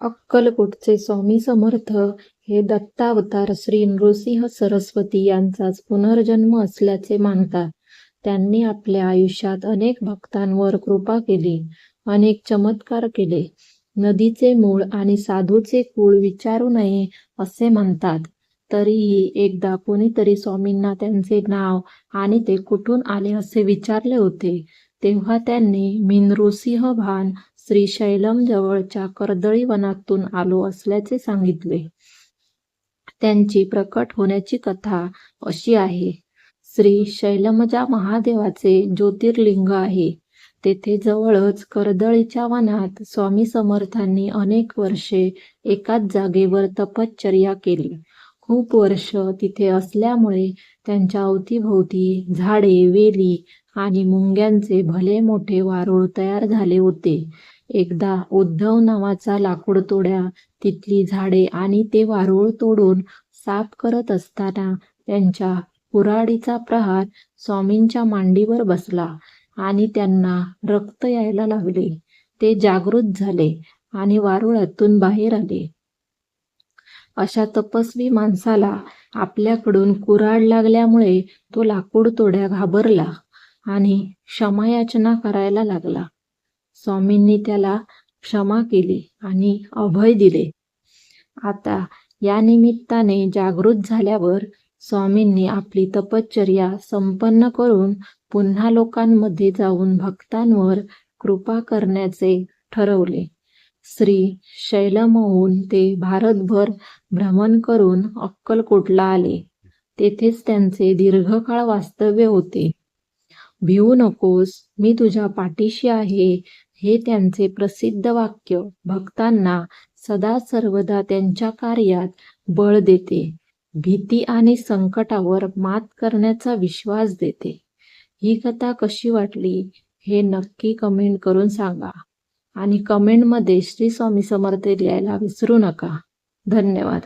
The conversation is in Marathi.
अक्कलकोटचे स्वामी समर्थ हे दत्तावतार श्री नृसिंह सरस्वती यांचाच पुनर्जन्म असल्याचे मानतात. त्यांनी आपल्या आयुष्यात अनेक भक्तांवर कृपा केली, अनेक चमत्कार केले. नदीचे मूळ आणि साधूचे कुळ विचारू नये असे म्हणतात. तरीही एकदा कोणीतरी स्वामींना त्यांचे नाव आणि ते कुठून आले असे विचारले होते. तेव्हा त्यांनी मी नृसिंह भान श्रीशैलमजवळच्या कर्दळी वनातून आलो असल्याचे सांगितले. त्यांची प्रकट होण्याची कथा अशी आहे. श्री शैलमजा महादेवाचे ज्योतिर्लिंग आहे. तेथे जवळच कर्दळीच्या वनात स्वामी समर्थांनी अनेक वर्षे एकाच जागेवर तपश्चर्या केली. खूप वर्ष तिथे असल्यामुळे त्यांच्या अवतीभोवती झाडे, वेली आणि मुंग्यांचे भले मोठे वारूळ तयार झाले होते. एकदा उद्धव नावाचा लाकूडतोड्या तिथली झाडे आणि ते वारूळ तोडून साफ करत असताना त्यांच्या कुऱ्हाडीचा प्रहार स्वामींच्या मांडीवर बसला आणि त्यांना रक्त यायला लागले. ते जागृत झाले आणि वारुळातून बाहेर आले. अशा तपस्वी माणसाला आपल्याकडून कुऱ्हाड लागल्यामुळे तो लाकूडतोड्या घाबरला आणि क्षमायाचना करायला लागला. स्वामींनी त्याला क्षमा केली आणि अभय दिले. आता या निमित्ताने जागृत झाल्यावर स्वामींनी आपली तपश्चर्या संपन्न करून पुन्हा लोकांमध्ये जाऊन भक्तांवर कृपा करण्याचे ठरवले. श्री शैलमहून ते भारतभर भ्रमण करून अक्कलकोटला आले. तेथेच त्यांचे दीर्घकाळ वास्तव्य होते. भिवू नकोस, मी तुझ्या पाठीशी आहे हे त्यांचे प्रसिद्ध वाक्य भक्तांना सदा सर्वदा त्यांच्या कार्यात बळ देते, भीती आणि संकटावर मात करण्याचा विश्वास देते. ही कथा कशी वाटली हे नक्की कमेंट करून सांगा आणि कमेंटमध्ये श्री स्वामी समर्थ लिहायला विसरू नका. धन्यवाद.